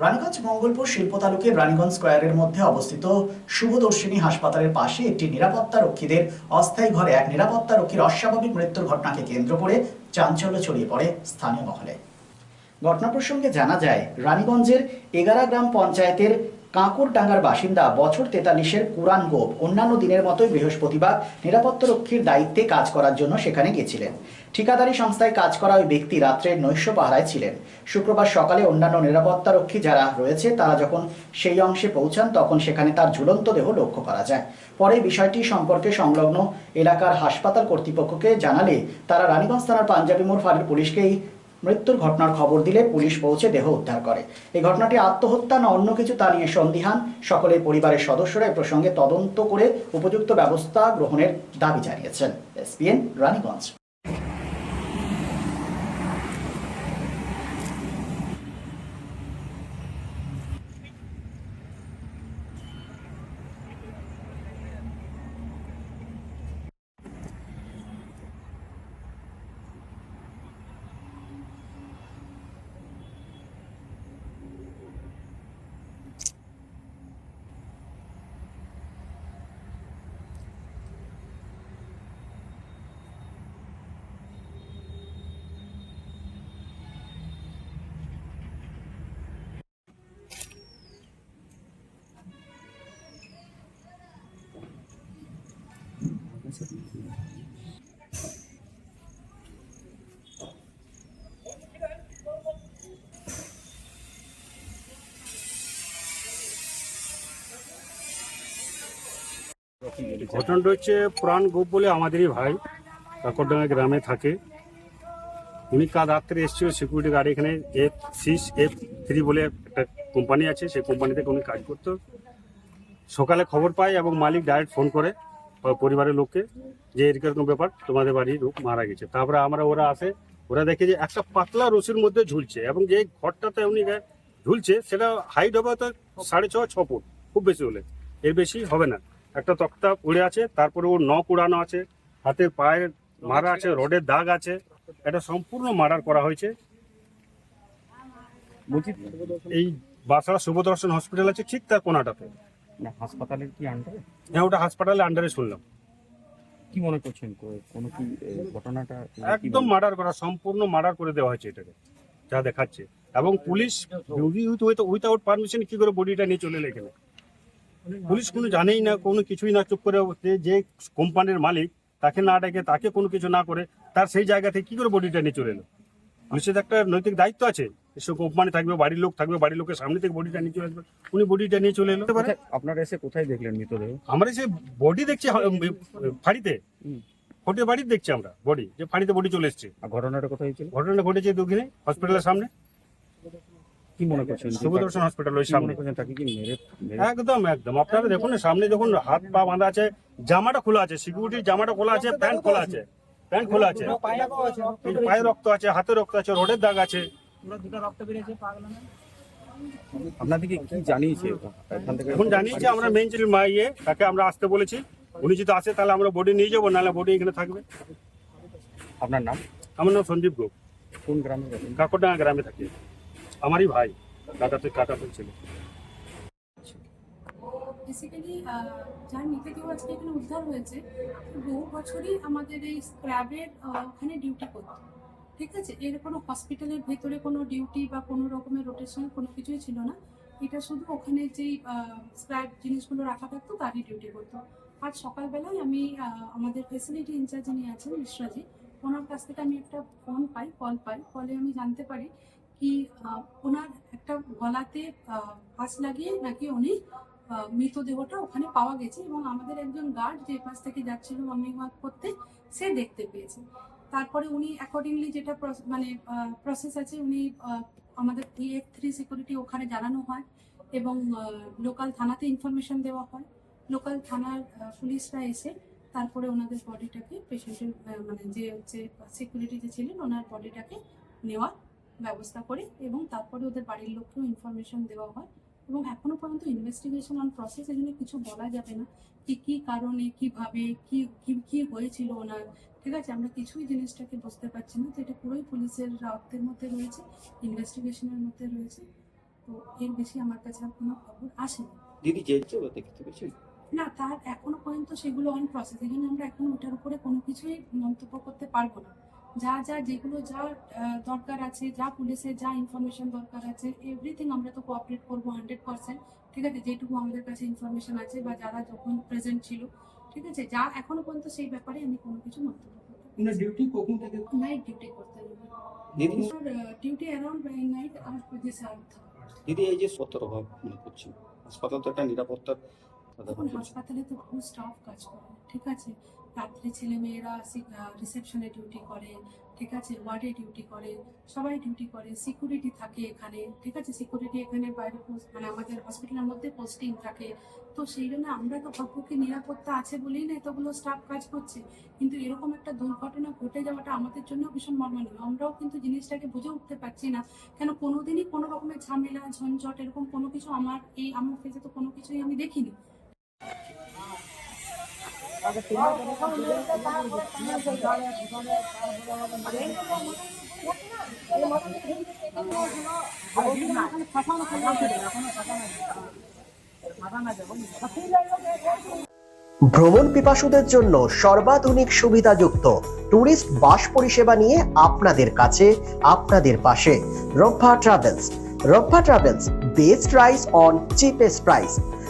রানীগঞ্জ মঙ্গলপুর শিল্প তালুকে রানীগঞ্জ স্কোয়ারের মধ্যে অবস্থিত শুভদর্শিনী হাসপাতালের পাশে একটি নিরাপত্তা রক্ষীদের অস্থায়ী ঘরে এক নিরাপত্তা রক্ষীর অস্বাভাবিক মৃত্যুর ঘটনাকে কেন্দ্র করে চাঞ্চল্য ছড়িয়ে পড়ে স্থানীয় মহলে। ঘটনা প্রসঙ্গে জানা যায়, রানীগঞ্জের এগারা গ্রাম পঞ্চায়েতের কাঁকুরডাঙ্গার বাসিন্দা, বছর তেতাল্লিশের কুরান গোপ। অন্যান্য দিনের মতোই বৃহস্পতিবার নিরাপত্তারক্ষীর দায়িত্বে কাজ করার জন্য সেখানে গেছিলেন। ঠিকাদারি সংস্থায় কাজ করা ওই ব্যক্তি রাত্রে নৈশ পাহারায় ছিলেন। শুক্রবার সকালে অন্যান্য নিরাপত্তারক্ষী যারা রয়েছে, তারা যখন সেই অংশে পৌঁছান, তখন সেখানে তার ঝুলন্ত দেহ লক্ষ্য করা যায়। পরে বিষয়টি সম্পর্কে সংলগ্ন এলাকার হাসপাতাল কর্তৃপক্ষকে জানালে তারা রানীগঞ্জ থানার পাঞ্জাবি মোড় ফাঁড়ির পুলিশকে এই মৃত্যুর ঘটনার খবর দিলে পুলিশ পৌঁছে দেহ উদ্ধার করে। এই ঘটনাটি আত্মহত্যা না অন্য কিছু তা নিয়ে সন্দিহান। সকলের পরিবারের সদস্যরা এ প্রসঙ্গে তদন্ত করে উপযুক্ত ব্যবস্থা গ্রহণের দাবি জানিয়েছেন। এসপিএন রানীগঞ্জ। ঘটনাটা হচ্ছে প্রাণ গোপ বলে আমাদেরই ভাই, কাকরডাঙ্গা গ্রামে থাকে। উনি কাল রাত্রে এসেছিল সিকিউরিটি গার্ড এখানে এফ সিক্স এফ থ্রি বলে একটা কোম্পানি আছে, সেই কোম্পানি থেকে উনি কাজ করতো। সকালে খবর পায় এবং মালিক ডাইরেক্ট ফোন করে পরিবারের লোককে যে এরকম ব্যাপার, তোমাদের বাড়ির লোক মারা গেছে। তারপরে আমরা ওরা আসে, ওরা দেখে যে একটা পাতলা রশির মধ্যে ঝুলছে এবং যে ঘরটাতে উনি ঝুলছে, সেটা হাইট হবে তো সাড়ে ছ ছ ফুট, খুব বেশি হলে। এর বেশি হবে না। একটা তক্তা পড়ে আছে তারপরে ওর নখ উড়ানো আছে হাতের পায়ের মারা আছে রডের দাগ আছে এটা সম্পূর্ণ মার্ডার করা হয়েছে। বলছি এই বাসা শুভদর্শন হসপিটাল আছে ঠিক তার কোনাটাতে। না হাসপাতালের কি আন্ডারে হ্যাঁ ওটা হাসপাতালে আন্ডারে শুনলাম। কি মনে করছেন? কোনো কি ঘটনাটা একদম মার্ডার করা সম্পূর্ণ মার্ডার করে দেওয়া হয়েছে এটাকে যা দেখাচ্ছে। এবং পুলিশ উইথাউট পারমিশন কি করে বডিটা নিয়ে চলে এলো এখানে? পুলিশ কোনো জানেই না কোনো কিছুই না চুপ করে যে- যে কোম্পানির মালিক তাকে না ডেকে তাকে কোনো কিছু না করে তার সেই জায়গা থেকে কি করে বডিটা নিয়ে চলে এলো? পুলিশের একটা নৈতিক দায়িত্ব আছে। এসব কোম্পানি থাকবে বাড়ির লোক থাকবে বাড়ির লোকের সামনে থেকে বডিটা নিয়ে চলে আসবে। উনি বডিটা নিয়ে চলে এলো। হতে পারে আপনারা এসে কোথায় দেখলেন মৃতদেহ? আমরা এসে বডি দেখছি ফাঁড়িতে। ফোটে বাড়িতে দেখছি আমরা বডি যে ফাঁড়িতে বডি চলে এসছে। ঘটনাটা কোথায় হয়েছিল? ঘটনা ঘটেছে দক্ষিণে হসপিটালের সামনে। কি মনে করছেন? যে শুভদর্শন তাকে- হসপিটাল ওই সামনে? করছেন তাকে কি মেরে একদম একদম। আপনারা দেখুন না, সামনে যখন হাত পা বাঁধা আছে জামাটা খোলা আছে সিকিউরিটির জামাটা খোলা আছে প্যান্ট খোলা আছে প্যান্ট খোলা আছে। পায়ে রক্ত আছে হাতে রক্ত আছে রোডের দাগ আছে। আপনাদেরকে কি জানিয়েছে? এখন জানিয়েছি আমরা মেন চিলির মা ইয়ে তাকে আমরা আসতে বলেছি। উনি যদি আসে তাহলে আমরা বডি নিয়ে যাব নাহলে বডি এখানে থাকবে। আপনার নাম? আমার নাম সন্দীপ গোপ কোন গ্রামে? কাকরডাঙ্গা গ্রামে থাকি। আমারই ভাই কাকাতে কাকাতে ছিল। বেসিক্যালি যার মৃতদেহ আজকে এখানে উদ্ধার হয়েছে বহু বছরই আমাদের এই স্ক্র্যাবের ওখানে ডিউটি করতো। ঠিক আছে? এর কোনো হসপিটালের ভেতরে কোনো ডিউটি বা কোনো রকমের রোটেশন কোনো কিছুই ছিল না। এটা শুধু ওখানে যেই স্ক্র্যাব জিনিসগুলো রাখা থাকতো, তারই ডিউটি করতো। আজ সকালবেলায় আমি আমাদের ফেসিলিটি ইনচার্জ যিনি আছেন, মিশ্রাজি, ওনার কাছ থেকে আমি একটা ফোন পাই কল পাই। কলে আমি জানতে পারি কি ওনার একটা গলাতে ফাঁস লাগিয়ে নাকি উনি মৃতদেহটা ওখানে পাওয়া গেছে এবং আমাদের একজন গার্ড যে পাশ থেকে যাচ্ছিল মর্নিং ওয়াক করতে, সে দেখতে পেয়েছে। তারপরে উনি অ্যাকর্ডিংলি যেটা মানে প্রসেস আছে, উনি আমাদের এফ থ্রি সিকিউরিটি ওখানে জানানো হয় এবং লোকাল থানাতে ইনফরমেশন দেওয়া হয়। লোকাল থানার পুলিশরা এসে তারপরে ওনাদের বডিটাকে পেশেন্টের মানে যে হচ্ছে সিকিউরিটি যে ছিলেন, ওনার বডিটাকে নেওয়ার ব্যবস্থা করে এবং তারপরে ওদের বাড়ির লোককেও ইনফরমেশন দেওয়া হয় এবং এখনও পর্যন্ত ইনভেস্টিগেশন অন প্রসেস এখানে কিছু বলা যাবে না কি কি কারণে কীভাবে কি কি কি হয়েছিল ওনার ঠিক আছে? আমরা কিছুই জিনিসটাকে বুঝতে পারছি না। তো এটা পুরোই পুলিশের রক্তের মধ্যে রয়েছে ইনভেস্টিগেশনের মধ্যে রয়েছে। তো এর বেশি আমার কাছে আর কোনো খবর আসেনি। দিদি বা দেখতে পেয়েছেন? না তার এখনও পর্যন্ত সেগুলো অন প্রসেস এই জন্য আমরা এখন ওটার উপরে কোনো কিছুই মন্তব্য করতে পারব না। যা যা যেগুলো যা দরকার আছে যা পুলিশের যা ইনফরমেশন দরকার আছে এভরিথিং আমরা তো কোঅপারেট করব হান্ড্রেড পার্সেন্ট ঠিক আছে? যেটুকু আমাদের কাছে ইনফরমেশন আছে বা যারা যখন প্রেজেন্ট ছিল ঠিক আছে? যা এখনও পর্যন্ত সেই ব্যাপারে আমি কোনো কিছু মন্তব্য না ডিউটি কখন থেকে? নাইট ডিউটি করতে হবে। দিদি ডিউটি অ্যারাউন্ড নাইট আট বাজে সার দিদি এই যে অভাব মনে করছেন হাসপাতাল তো একটা নিরাপত্তার হাসপাতালে তো বহু স্টাফ কাজ করে ঠিক আছে? রাত্রে ছেলে মেয়েরা রিসেপশনে ডিউটি করে, ঠিক আছে? ওয়ার্ডে ডিউটি করে, সবাই ডিউটি করে সিকিউরিটি থাকে এখানে, ঠিক আছে? সিকিউরিটি এখানে বাইরে মানে আমাদের হসপিটালের মধ্যে পোস্টিং থাকে। তো সেই জন্য আমরা তো ভাববো নিরাপত্তা আছে বলেই না এতগুলো স্টাফ কাজ করছে। কিন্তু এরকম একটা দুর্ঘটনা ঘটে যাওয়াটা আমাদের জন্য ভীষণ মর্মান্তিক। আমরাও কিন্তু জিনিসটাকে বুঝে উঠতে পারছি না। কেন কোনোদিনই কোনো রকমের ঝামেলা, ঝঞ্ঝট, এরকম কোনো কিছু আমার এই, আমার ফেসে তো কোনো কিছুই আমি দেখিনি। ভ্রমণ পিপাসুদের জন্য সর্বাধুনিক সুবিধাযুক্ত ট্যুরিস্ট বাস পরিষেবা নিয়ে আপনাদের কাছে, আপনাদের পাশে। Rabba travels. Rabba travels, best price on cheapest price.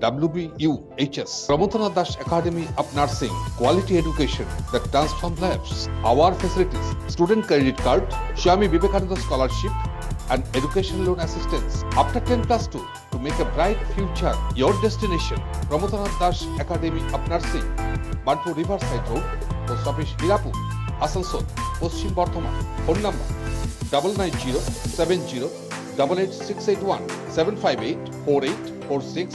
WBUHS. Pramotana Das Academy of Nursing. Quality education that transforms lives. Our facilities. Student credit card, Swami Vivekananda scholarship and education loan assistance. After 10 plus 2 to make a bright future. Your destination. Pramotana Das Academy of Nursing. Bantu Riverside Road, Post Office Hirapur, Asansol Paschim Bardhaman phone number double nine zero seven zero double eight six eight one seven five eight four eight four six